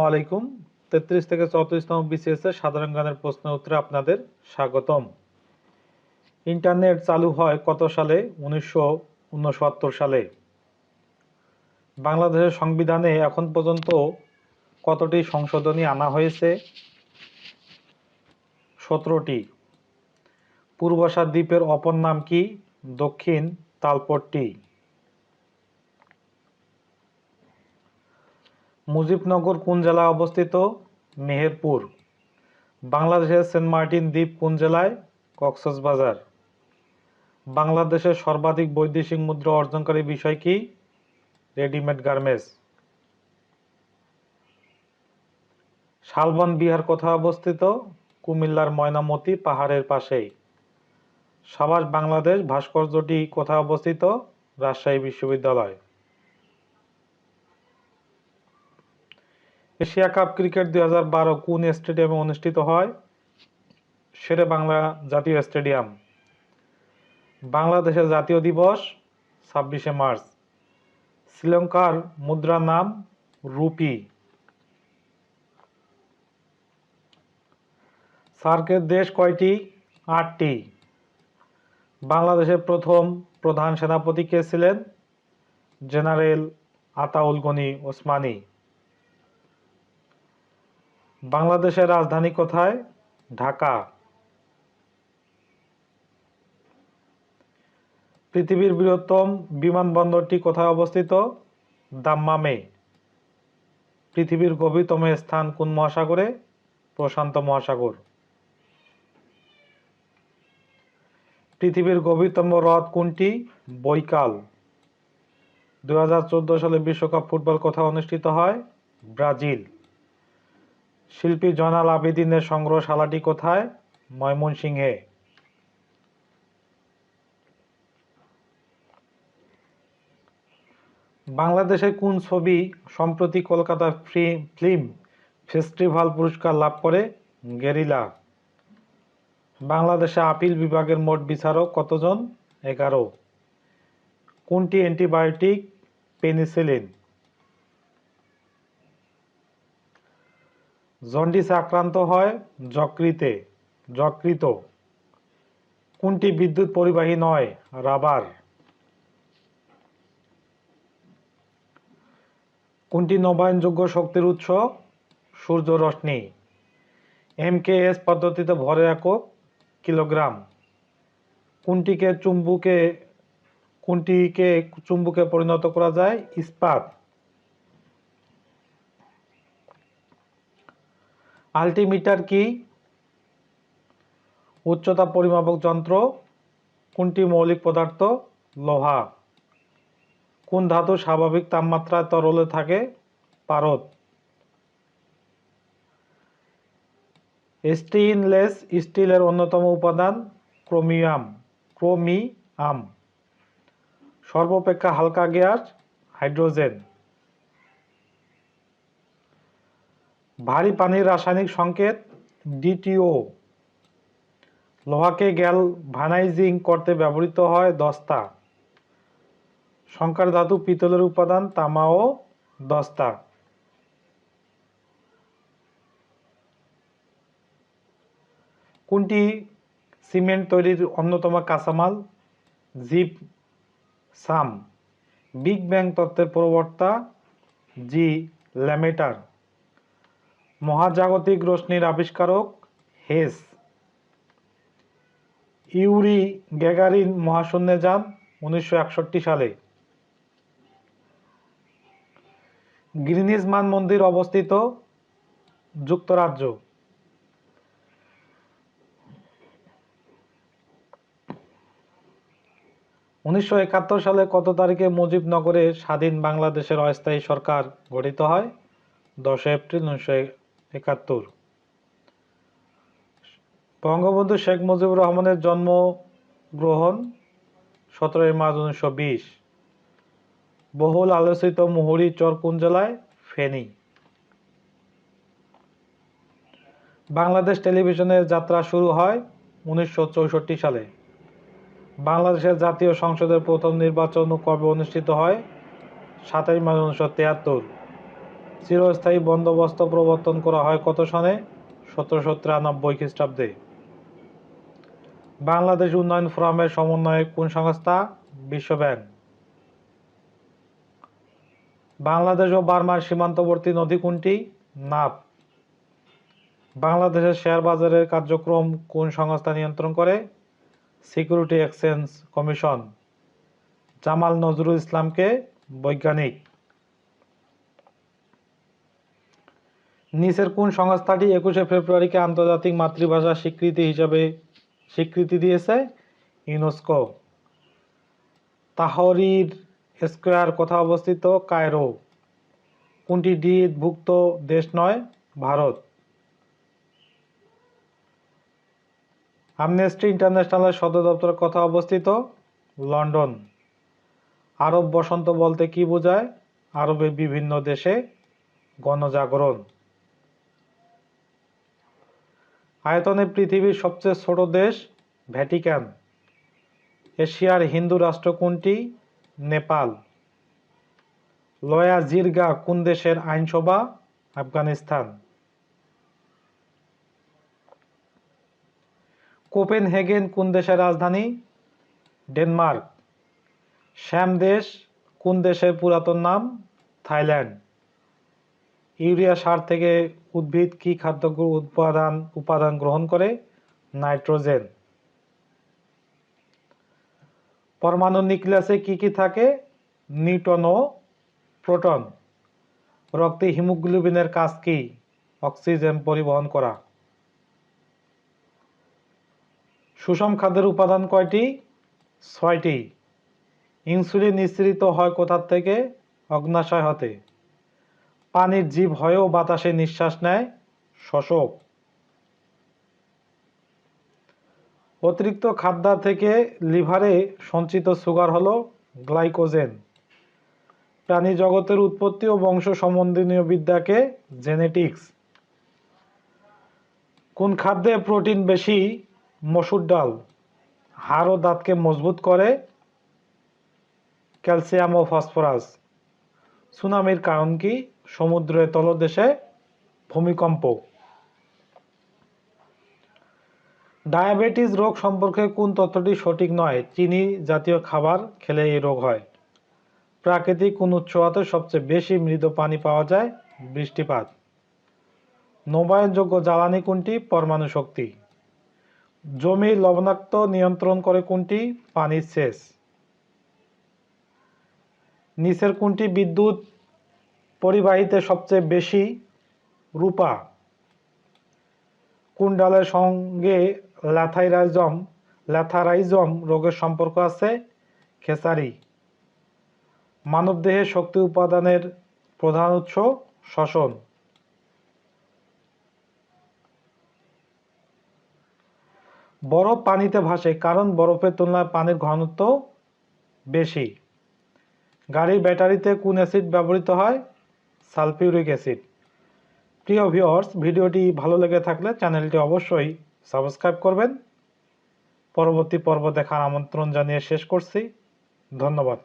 আলাইকুম তেত্রিশ থেকে চৌত্রিশতম বিসিএস এর সাধারণ গানের প্রশ্ন উত্তরে আপনাদের স্বাগতম। ইন্টারনেট চালু হয় কত সালে? উনিশশো উনসত্তর সালে। বাংলাদেশের সংবিধানে এখন পর্যন্ত কতটি সংশোধনী আনা হয়েছে? সতেরোটি। পূর্বশা দ্বীপের অপর নাম কি? দক্ষিণ তালপট্টি। মুজিবনগর কোন জেলায় অবস্থিত? মেহেরপুর। বাংলাদেশের সেন্ট মার্টিন দ্বীপ কোন জেলায়? কক্সবাজার। বাংলাদেশের সর্বাধিক বৈদেশিক মুদ্রা অর্জনকারী বিষয় কি? Readymade garments. শালবন বিহার কোথায় অবস্থিত? কুমিল্লার ময়নামতি পাহাড়ের পাশেই। সাবাস বাংলাদেশ ভাস্কর্যটি কোথায় অবস্থিত? রাজশাহী বিশ্ববিদ্যালয়। এশিয়া কাপ ক্রিকেট দুই হাজার বারো কোন স্টেডিয়ামে অনুষ্ঠিত হয়? শেরে বাংলা জাতীয় স্টেডিয়াম। বাংলাদেশের জাতীয় দিবস ছাব্বিশে মার্চ। শ্রীলঙ্কার মুদ্রার নাম রুপি। সার্কের দেশ কয়টি? আটটি। বাংলাদেশের প্রথম প্রধান সেনাপতি কে ছিলেন? জেনারেল আতাউল গনি ওসমানী। বাংলাদেশের রাজধানী কোথায়? ঢাকা। পৃথিবীর বৃহত্তম বিমানবন্দরটি কোথায় অবস্থিত? দাম্মামে। পৃথিবীর গভীরতম স্থান কোন মহাসাগরে? প্রশান্ত মহাসাগর। পৃথিবীর গভীরতম হ্রদ কোনটি? বৈকাল। দু হাজার চোদ্দ সালে বিশ্বকাপ ফুটবল কোথায় অনুষ্ঠিত হয়? ব্রাজিল। শিল্পী জয়নাল আবেদিনের সংগ্রহশালাটি কোথায়? ময়মনসিংহে। বাংলাদেশের কোন ছবি সম্প্রতি কলকাতা ফিল্ম ফেস্টিভ্যাল পুরস্কার লাভ করে? গেরিলা। বাংলাদেশে আপিল বিভাগের মোট বিচারক কতজন? এগারো। কোনটি অ্যান্টিবায়োটিক পেনিসিলিন? জন্ডিসে আক্রান্ত হয় যকৃতে, যকৃত। কোনটি বিদ্যুৎ পরিবাহী নয়? রাবার। কোনটি নবায়নযোগ্য শক্তির উৎস? সূর্য রশ্মি। এমকেএস পদ্ধতিতে ভরে একক কিলোগ্রাম। কোনটিকে চুম্বুকে কোনটিকে চুম্বুকে পরিণত করা যায়? ইস্পাত। আল্টিমিটার কি? উচ্চতা পরিমাপক যন্ত্র। কোনটি মৌলিক পদার্থ? লোহা। কোন ধাতু স্বাভাবিক তাপমাত্রায় তরলে থাকে? পারদ। স্টেইনলেস স্টিলের অন্যতম উপাদান ক্রোমিয়াম ক্রোমিয়াম। সর্বাপেক্ষা হালকা গ্যাস, হাইড্রোজেন। ভারী পানির রাসায়নিক সংকেত, ডিটিও। লোহাকে গ্যাল ভানাইজিং করতে ব্যবহৃত হয় দস্তা। সংকার ধাতু পিতলের উপাদান, তামা ও দস্তা। কোনটি সিমেন্ট তৈরির অন্যতম কাঁচামাল? জিপ, সাম। বিগ ব্যাং তত্ত্বের প্রবর্তা, জি, ল্যামেটার। মহাজাগতিক রশ্মির আবিষ্কারক হেস। ইউরি গ্যাগারিন মহাশূন্যে যান উনিশশো একষট্টি সালে। গ্রিনিজ মান মন্দির অবস্থিত যুক্তরাজ্য। উনিশশো একাত্তর সালে কত তারিখে মুজিবনগরে স্বাধীন বাংলাদেশের অস্থায়ী সরকার গঠিত হয়? দশ এপ্রিল উনিশশো একাত্তর। বঙ্গবন্ধু শেখ মুজিবুর রহমানের জন্ম গ্রহণ সতেরোই মার্চ উনিশশো বিশ। বহুল আলোচিত মুহুরী চর কোন জেলায়? ফেনী। বাংলাদেশ টেলিভিশনের যাত্রা শুরু হয় উনিশশো চৌষট্টি সালে। বাংলাদেশের জাতীয় সংসদের প্রথম নির্বাচন কবে অনুষ্ঠিত হয়? সাতাশ মার্চ উনিশশো তিয়াত্তর। চিরস্থায়ী বন্দোবস্ত প্রবর্তন করা হয় কত সনে? সতেরোশো তিরানব্বই খ্রিস্টাব্দে। বাংলাদেশ উন্নয়ন ফোরামের সমন্বয়ে কোন সংস্থা? বিশ্ব ব্যাংক বাংলাদেশ ও বার্মার সীমান্তবর্তী নদী কোনটি? নাপ। বাংলাদেশের শেয়ার বাজারের কার্যক্রম কোন সংস্থা নিয়ন্ত্রণ করে? Security exchange commission. Jamal Nazrul ইসলামকে বৈজ্ঞানিক। নিচের কোন সংস্থাটি একুশে ফেব্রুয়ারিকে আন্তর্জাতিক মাতৃভাষা স্বীকৃতি হিসাবে স্বীকৃতি দিয়েছে? ইউনেস্কো। তাহরির স্কোয়ার কোথায় অবস্থিত? কায়রো। কোনটি ভুক্ত দেশ নয়? ভারত। আমনেস্টি ইন্টারন্যাশনালের সদর দপ্তর কোথায় অবস্থিত? লন্ডন। আরব বসন্ত বলতে কি বোঝায়? আরবের বিভিন্ন দেশে গণজাগরণ। আয়তনে পৃথিবীর সবচেয়ে ছোট দেশ ভ্যাটিকান। এশিয়ার হিন্দু রাষ্ট্র কোনটি? নেপাল। লয়া জিরগা কোন দেশের আইনসভা? আফগানিস্তান। কোপেনহেগেন কোন দেশের রাজধানী? ডেনমার্ক। শ্যাম দেশ কোন দেশের পুরাতন নাম? থাইল্যান্ড। ইউরিয়া সার থেকে উদ্ভিদ কি খাদ্য উৎপাদন উপাদান গ্রহণ করে? নাইট্রোজেন। পরমাণু নিউক্লিয়াসে কি কি থাকে? নিউটন ও প্রোটন। রক্তে হিমোগ্লোবিনের কাজ কি? অক্সিজেন পরিবহন করা। সুষম খাদ্যের উপাদান কয়টি? ছয়টি। ইনসুলিন নিঃসৃত হয় কোথার থেকে? অগ্নাশয় হতে। পানির জীব হয়েও বাতাসে নিঃশ্বাস নেয়, শোষক। অতিরিক্ত খাদ্য থেকে লিভারে সঞ্চিত সুগার হলো গ্লাইকোজেন। প্রাণী জগতের উৎপত্তি ও বংশ সম্বন্ধীয় বিদ্যাকে জেনেটিক্স। কোন খাদ্যে প্রোটিন বেশি? মসুর ডাল। হাড় ও দাঁতকে মজবুত করে। ক্যালসিয়াম ও ফসফরাস। সুনামির কারণ কি? সমুদ্রের তলদেশে ভূমিকম্প। ডায়াবেটিস রোগ সম্পর্কে কোন তথ্যটি সঠিক নয়, চিনি জাতীয় খাবার খেলে এই রোগ হয়। প্রাকৃতিক কোন উৎস হতে সবচেয়ে বেশি মৃদ পানি পাওয়া যায়? বৃষ্টিপাত। নবায়নযোগ্য জ্বালানি কোনটি? পরমাণু শক্তি। জমির লবণাক্ত নিয়ন্ত্রণ করে কোনটি? পানির সেচ। নিচের কোনটি? বিদ্যুৎ পরিবাহিতে সবচেয়ে বেশি রূপা। কোন ডালের সঙ্গে ল্যাথাইরাইজম, ল্যাথারাইজম রোগের সম্পর্ক আছে, খেসারি। মানবদেহে শক্তি উপাদানের প্রধান উৎস শ্বসন। বরফ পানিতে ভাসে, কারণ বরফের তুলনায় পানির ঘনত্ব বেশি। গাড়ির ব্যাটারিতে কোন অ্যাসিড ব্যবহৃত হয়? Sulphuric acid. প্রিয় ভিউয়ার্স, ভিডিওটি ভালো লেগে থাকলে চ্যানেলটি অবশ্যই সাবস্ক্রাইব করবেন। পরবর্তী পর্ব দেখার আমন্ত্রণ জানিয়ে শেষ করছি। ধন্যবাদ।